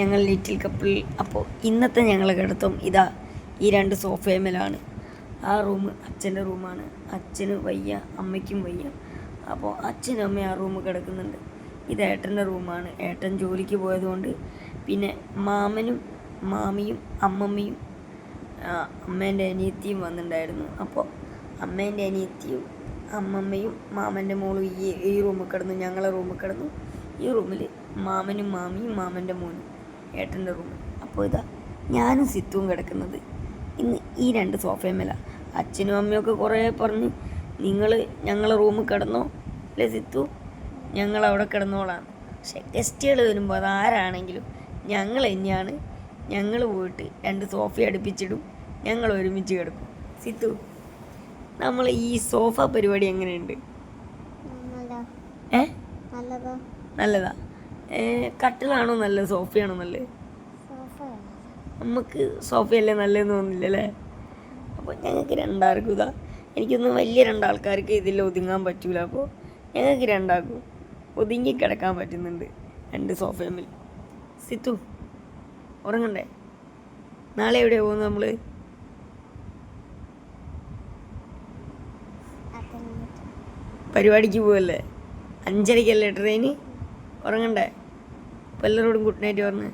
ഞങ്ങൾ little couple. അപ്പോൾ ഇന്നത്തെ ഞങ്ങൾ കിടത്തും ഇതാ ഈ രണ്ട് സോഫയമേലാണ് ആ റൂം അച്ഛന്റെ റൂമാണ്. അച്ഛന് വയ്യ അമ്മയ്ക്കും വയ്യ. അപ്പോൾ അച്ഛനും അമ്മയും ആ റൂം കിടക്കുന്നുണ്ട്. ഇത് ഏട്ടന്റെ റൂമാണ്. ഏട്ടൻ ജോലിക്ക് പോയതുകൊണ്ട് പിന്നെ മാമനും മാമിയും അമ്മമ്മയും അമ്മേന്റെ അനിയത്തിയും വന്നിട്ടുണ്ടായിരുന്നു. അപ്പോൾ അമ്മേന്റെ അനിയത്തിയും അമ്മമ്മയും മാമന്റെ മോളും ഈ ഈ റൂമിൽ കിടന്നു. ഞങ്ങളെ റൂമിൽ കിടന്നു. ഈ റൂമിൽ മാമനും മാമിയും മാമന്റെ മോനും. ഏട്ടന്റെ റൂം അപ്പോൾ ഇതാ ഞാനും സിത്തുവും കിടക്കുന്നത്. ഇന്ന് ഈ രണ്ട് സോഫയമേല അച്ഛനും അമ്മയൊക്കെ കുറേ പറഞ്ഞ് നിങ്ങൾ ഞങ്ങളെ റൂമിൽ കിടന്നോ? അല്ലേ സിത്തു? ഞങ്ങൾ അവിടെ കിടന്നോളാം. പക്ഷെ ഗസ്റ്റുകൾ വരുമ്പോൾ അതാരാണെങ്കിലും ഞങ്ങൾ തന്നെയാണ്. ഞങ്ങൾ പോയിട്ട് രണ്ട് സോഫ അടുപ്പിച്ചിടും. ഞങ്ങൾ ഒരുമിച്ച് കിടക്കും. സിത്തു നമ്മൾ ഈ സോഫ പരിപാടി എങ്ങനെയുണ്ട്? നല്ലതാ. ഏ? നല്ലതാ. കട്ടിലാണോ നല്ലത് സോഫയാണോ നല്ലത് സോഫ നമുക്ക് സോഫയല്ലേ നല്ലതെന്ന് തോന്നില്ലല്ലേ അപ്പോൾ ഞങ്ങൾക്ക് രണ്ടാൾക്കും ഇതാ. എനിക്കൊന്നും വലിയ രണ്ടാൾക്കാർക്ക് ഇതിൽ ഒതുങ്ങാൻ പറ്റൂല. അപ്പോൾ ഞങ്ങൾക്ക് രണ്ടാൾക്കും ഒതുങ്ങി കിടക്കാൻ പറ്റുന്നുണ്ട് രണ്ട് സോഫയമ്മിൽ. സിത്തു ഉറങ്ങണ്ടേ? നാളെ എവിടെ പോകുന്നത് നമ്മൾ പരിപാടിക്ക് പോവല്ലേ? അഞ്ചരയ്ക്കല്ലേ ട്രെയിന് ഉറങ്ങണ്ടേ? അപ്പോൾ എല്ലാവരോടും ഗുഡ് നൈറ്റ് പറഞ്ഞ്.